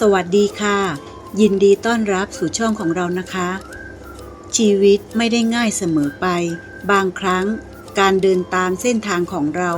สวัสดีค่ะ ยินดีต้อนรับสู่ช่องของเรานะคะ ชีวิตไม่ได้ง่ายเสมอไป บางครั้งการเดินตามเส้นทางของเรา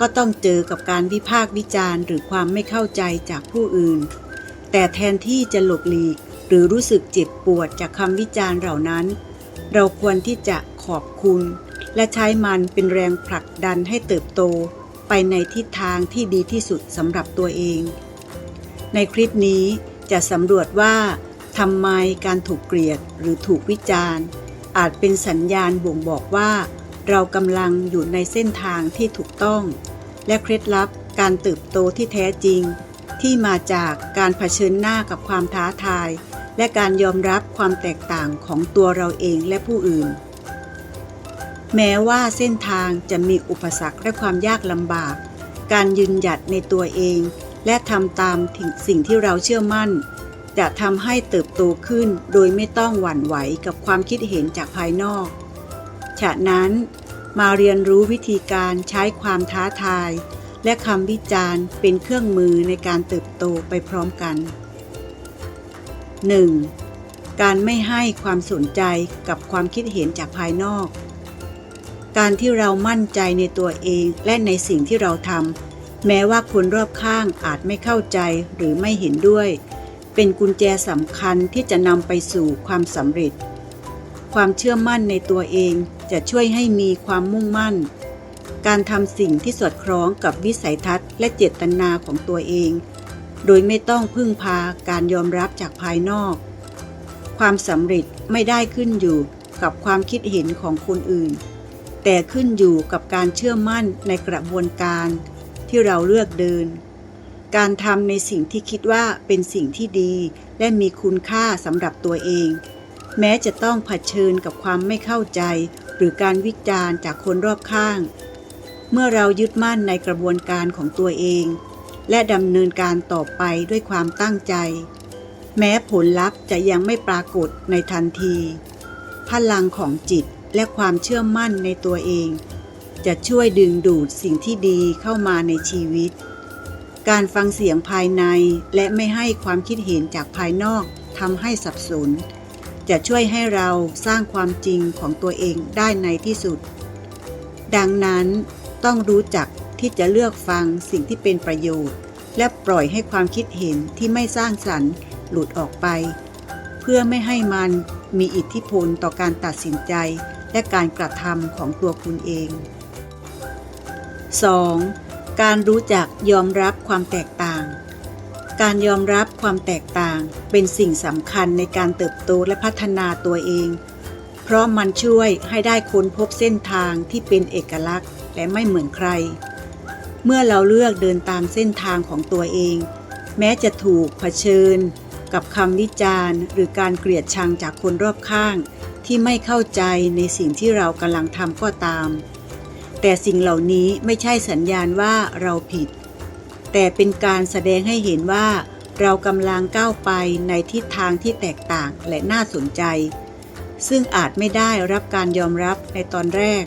ก็ต้องเจอกับการวิพากษ์วิจารณ์ หรือความไม่เข้าใจจากผู้อื่น แต่แทนที่จะหลบหลีก หรือรู้สึกเจ็บปวดจากคำวิจารณ์เหล่านั้น เราควรที่จะขอบคุณ และใช้มันเป็นแรงผลักดันให้เติบโต ไปในทิศทางที่ดีที่สุดสำหรับตัวเอง ในคลิปนี้จะสำรวจว่าทำไมการถูกเกลียดหรือถูกวิจารณ์ อาจเป็นสัญญาณบ่งบอกว่า เรากำลังอยู่ในเส้นทางที่ถูกต้อง และเคล็ดลับการเติบโตที่แท้จริง ที่มาจากการเผชิญหน้ากับความท้าทาย และการยอมรับความแตกต่างของตัวเราเองและผู้อื่น แม้ว่าเส้นทางจะมีอุปสรรคและความยากลำบาก การยืนหยัดในตัวเอง และทำตามสิ่งที่เราเชื่อมั่น จะทำให้เติบโตขึ้นโดยไม่ต้องหวั่นไหวกับความคิดเห็นจากภายนอก ฉะนั้นมาเรียนรู้วิธีการใช้ความท้าทาย และคำวิจารณ์เป็นเครื่องมือในการเติบโตไปพร้อมกัน 1. การไม่ให้ความสนใจกับความคิดเห็นจากภายนอก การที่เรามั่นใจในตัวเองและในสิ่งที่เราทำ แม้ว่าคนรอบข้างอาจไม่เข้าใจหรือไม่เห็นด้วย เป็นกุญแจสำคัญที่จะนำไปสู่ความสำเร็จ ความเชื่อมั่นในตัวเองจะช่วยให้มีความมุ่งมั่น การทำสิ่งที่สอดคล้องกับวิสัยทัศน์และเจตนาของตัวเอง โดยไม่ต้องพึ่งพาการยอมรับจากภายนอก ความสำเร็จไม่ได้ขึ้นอยู่กับความคิดเห็นของคนอื่น แต่ขึ้นอยู่กับการเชื่อมั่นในกระบวนการ ที่เราเลือกเดิน การทำในสิ่งที่คิดว่าเป็นสิ่งที่ดี และมีคุณค่าสำหรับตัวเอง แม้จะต้องเผชิญกับความไม่เข้าใจ หรือการวิจารณ์จากคนรอบข้าง เมื่อเรายึดมั่นในกระบวนการของตัวเอง และดำเนินการต่อไปด้วยความตั้งใจ แม้ผลลัพธ์จะยังไม่ปรากฏในทันที พลังของจิตและความเชื่อมั่นในตัวเอง จะช่วยดึงดูดสิ่งที่ดีเข้ามาในชีวิต การฟังเสียงภายในและไม่ให้ความคิดเห็นจากภายนอกทำให้สับสน จะช่วยให้เราสร้างความจริงของตัวเองได้ในที่สุด ดังนั้นต้องรู้จักที่จะเลือกฟังสิ่งที่เป็นประโยชน์ และปล่อยให้ความคิดเห็นที่ไม่สร้างสรรค์หลุดออกไป เพื่อไม่ให้มันมีอิทธิพลต่อการตัดสินใจและการกระทำของตัวคุณเอง 2. การรู้จักยอมรับความแตกต่าง การยอมรับความแตกต่างเป็นสิ่งสำคัญในการเติบโตและพัฒนาตัวเอง เพราะมันช่วยให้ได้ค้นพบเส้นทางที่เป็นเอกลักษณ์และไม่เหมือนใคร เมื่อเราเลือกเดินตามเส้นทางของตัวเอง แม้จะถูกเผชิญ กับคำวิจารณ์ หรือการเกลียดชังจากคนรอบข้าง ที่ไม่เข้าใจในสิ่งที่เรากำลังทำก็ตาม แต่สิ่งเหล่านี้ไม่ใช่สัญญาณว่าเราผิด แต่เป็นการแสดงให้เห็นว่า เรากำลังก้าวไปในทิศทางที่แตกต่างและน่าสนใจ ซึ่งอาจไม่ได้รับการยอมรับในตอนแรก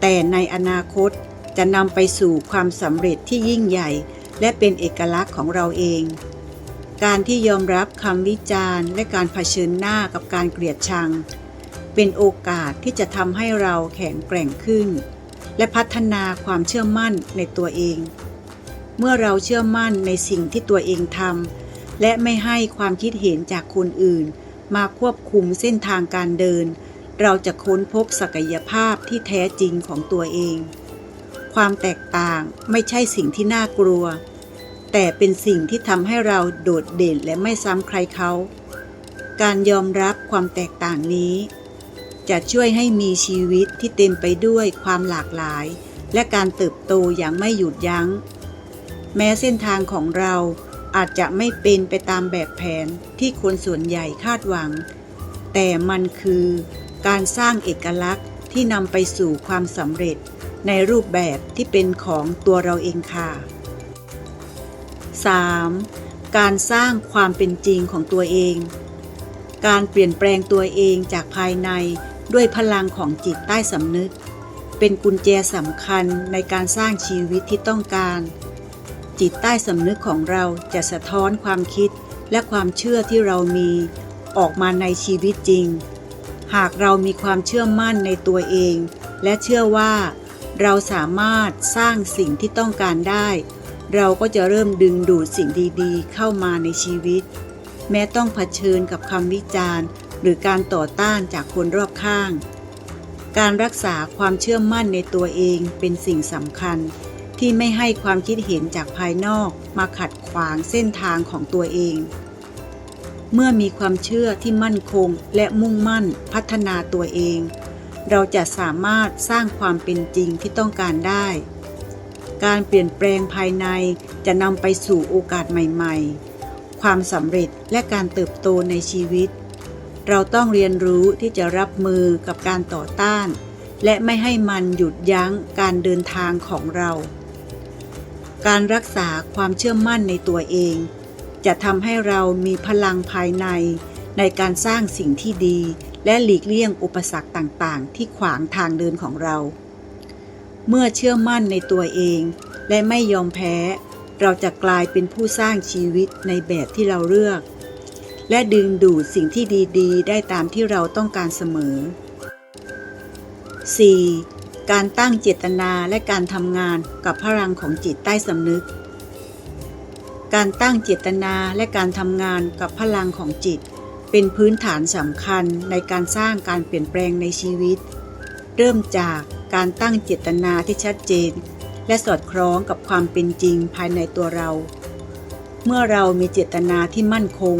แต่ในอนาคตจะนำไปสู่ความสำเร็จที่ยิ่งใหญ่ และเป็นเอกลักษณ์ของเราเอง การที่ยอมรับคำวิจารณ์ และการเผชิญหน้ากับการเกลียดชัง เป็นโอกาสที่จะทำให้เราแข็งแกร่งขึ้น และพัฒนาความเชื่อมั่นในตัวเอง เมื่อเราเชื่อมั่นในสิ่งที่ตัวเองทำและไม่ให้ความคิดเห็นจากคนอื่น มาควบคุมเส้นทางการเดิน เราจะค้นพบศักยภาพที่แท้จริงของตัวเอง ความแตกต่างไม่ใช่สิ่งที่น่ากลัว แต่เป็นสิ่งที่ทำให้เราโดดเด่นและไม่ซ้ำใครเขา การยอมรับความแตกต่างนี้ จะช่วยให้มีชีวิตที่เต็มไปด้วยความหลากหลาย และการเติบโตอย่างไม่หยุดยัง้ง แม้เส้นทางของเราอาจจะไม่เป็นไปตามแบบแผนที่คนส่วนใหญ่คาดหวัง แต่มันคือการสร้างเอกลักษณ์ที่นำไปสู่ความสำเร็จในรูปแบบที่เป็นของตัวเราเองค่ะ 3. การสร้างความเป็นจริงของตัวเอง การเปลี่ยนแปลงตัวเองจากภายใน ด้วยพลังของจิตใต้สำนึก เป็นกุญแจสำคัญในการสร้างชีวิตที่ต้องการ จิตใต้สำนึกของเราจะสะท้อนความคิดและความเชื่อที่เรามีออกมาในชีวิตจริง หากเรามีความเชื่อมั่นในตัวเอง และเชื่อว่า เราสามารถสร้างสิ่งที่ต้องการได้ เราก็จะเริ่มดึงดูดสิ่งดีๆ เข้ามาในชีวิต แม้ต้องเผชิญกับคำวิจารณ์ หรือการต่อต้านจากคนรอบข้าง การรักษาความเชื่อมั่นในตัวเองเป็นสิ่งสำคัญ ที่ไม่ให้ความคิดเห็นจากภายนอกมาขัดขวางเส้นทางของตัวเอง เมื่อมีความเชื่อที่มั่นคงและมุ่งมั่นพัฒนาตัวเอง เราจะสามารถสร้างความเป็นจริงที่ต้องการได้ การเปลี่ยนแปลงภายในจะนำไปสู่โอกาสใหม่ ๆ ความสำเร็จและการเติบโตในชีวิต เราต้องเรียนรู้ที่จะรับมือกับการต่อต้าน และไม่ให้มันหยุดยั้งการเดินทางของเรา การรักษาความเชื่อมั่นในตัวเอง จะทำให้เรามีพลังภายใน ในการสร้างสิ่งที่ดี และหลีกเลี่ยงอุปสรรคต่างๆ ที่ขวางทางเดินของเรา เมื่อเชื่อมั่นในตัวเอง และไม่ยอมแพ้ เราจะกลายเป็นผู้สร้างชีวิตในแบบที่เราเลือก และดึงดูดสิ่งที่ดีๆ ได้ตามที่เราต้องการเสมอ 4. การตั้งเจตนาและการทำงานกับพลังของจิตใต้สำนึก การตั้งเจตนาและการทำงานกับพลังของจิต เป็นพื้นฐานสำคัญในการสร้างการเปลี่ยนแปลงในชีวิต เริ่มจากการตั้งเจตนาที่ชัดเจน และสอดคล้องกับความเป็นจริงภายในตัวเรา เมื่อเรามีเจตนาที่มั่นคง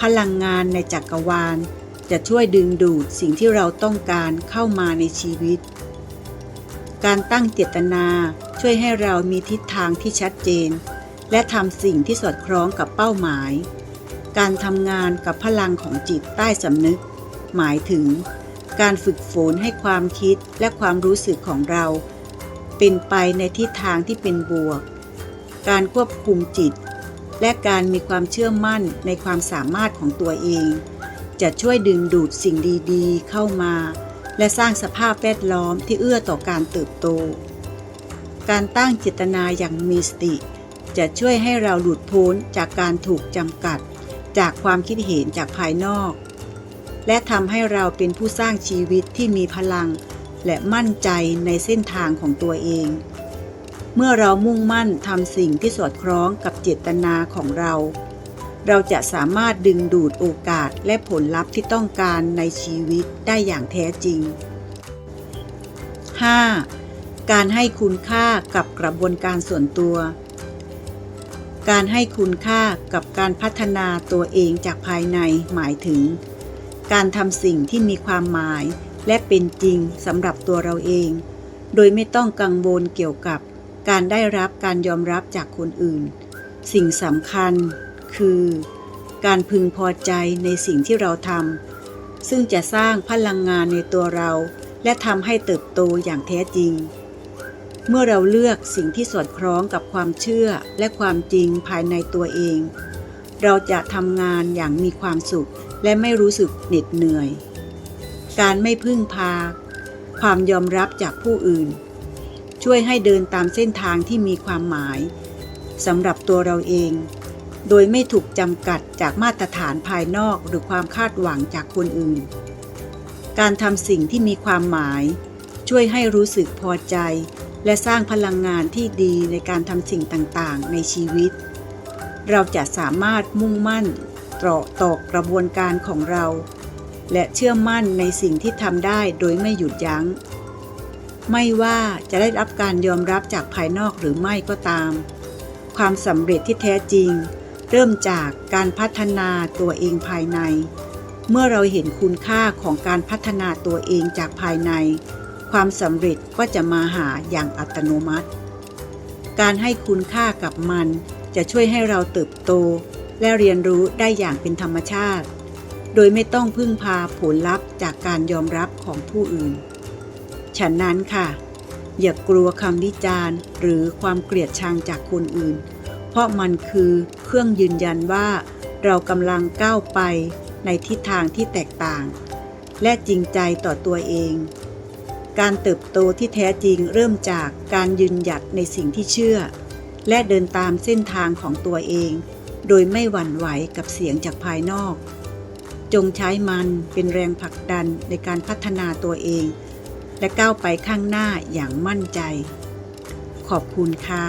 พลังงานในจักรวาล จะช่วยดึงดูดสิ่งที่เราต้องการเข้ามาในชีวิต การตั้งเจตนาช่วยให้เรามีทิศทางที่ชัดเจน และทำสิ่งที่สอดคล้องกับเป้าหมาย การทำงานกับพลังของจิตใต้สำนึก หมายถึง การฝึกฝนให้ความคิดและความรู้สึกของเรา เป็นไปในทิศทางที่เป็นบวก การควบคุมจิต และการมีความเชื่อมั่นในความสามารถของตัวเอง จะช่วยดึงดูดสิ่งดีๆ เข้ามา และสร้างสภาพแวดล้อมที่เอื้อต่อการเติบโต การตั้งเจตนาอย่างมีสติ จะช่วยให้เราหลุดพ้นจากการถูกจำกัด จากความคิดเห็นจากภายนอก และทำให้เราเป็นผู้สร้างชีวิตที่มีพลัง และมั่นใจในเส้นทางของตัวเอง เมื่อเรามุ่งมั่นทำสิ่งที่สอดคล้องกับเจตนาของเรา เราจะสามารถดึงดูดโอกาสและผลลัพธ์ที่ต้องการในชีวิตได้อย่างแท้จริง 5. การให้คุณค่ากับกระบวนการส่วนตัว การให้คุณค่ากับการพัฒนาตัวเองจากภายในหมายถึง การทำสิ่งที่มีความหมายและเป็นจริงสำหรับตัวเราเอง โดยไม่ต้องกังวลเกี่ยวกับ การได้รับการยอมรับจากคนอื่น สิ่งสำคัญคือ การพึงพอใจในสิ่งที่เราทำซึ่งจะสร้างพลังงานในตัวเรา และทำให้เติบโตอย่างแท้จริง เมื่อเราเลือกสิ่งที่สอดคล้องกับความเชื่อและความจริงภายในตัวเอง เราจะทำงานอย่างมีความสุขและไม่รู้สึกเหน็ดเหนื่อย การไม่พึ่งพา ความยอมรับจากผู้อื่น ช่วยให้เดินตามเส้นทางที่มีความหมายสำหรับตัวเราเอง โดยไม่ถูกจำกัดจากมาตรฐานภายนอกหรือความคาดหวังจากคนอื่น การทำสิ่งที่มีความหมาย ช่วยให้รู้สึกพอใจ และสร้างพลังงานที่ดีในการทำสิ่งต่างๆ ในชีวิต เราจะสามารถมุ่งมั่นต่อต่อกระบวนการของเรา และเชื่อมั่นในสิ่งที่ทำได้โดยไม่หยุดยัง้ง ไม่ว่าจะได้รับการยอมรับจากภายนอกหรือไม่ก็ตาม ความสำเร็จที่แท้จริง เริ่มจากการพัฒนาตัวเองภายใน เมื่อเราเห็นคุณค่าของการพัฒนาตัวเองจากภายใน ความสำเร็จก็จะมาหาอย่างอัตโนมัติ การให้คุณค่ากับมันจะช่วยให้เราเติบโต และเรียนรู้ได้อย่างเป็นธรรมชาติ โดยไม่ต้องพึ่งพาผลลัพธ์จากการยอมรับของผู้อื่น ฉันนั้นค่ะ อย่ากลัวคำวิจารณ์ หรือความเกลียดชังจากคนอื่น เพราะมันคือเครื่องยืนยันว่า เรากำลังก้าวไปในทิศทางที่แตกต่าง และจริงใจต่อตัวเอง การเติบโตที่แท้จริงเริ่มจากการยืนหยัดในสิ่งที่เชื่อ และเดินตามเส้นทางของตัวเอง โดยไม่หวั่นไหวกับเสียงจากภายนอก จงใช้มันเป็นแรงผลักดันในการพัฒนาตัวเอง และก้าวไปข้างหน้าอย่างมั่นใจ ขอบคุณค่ะ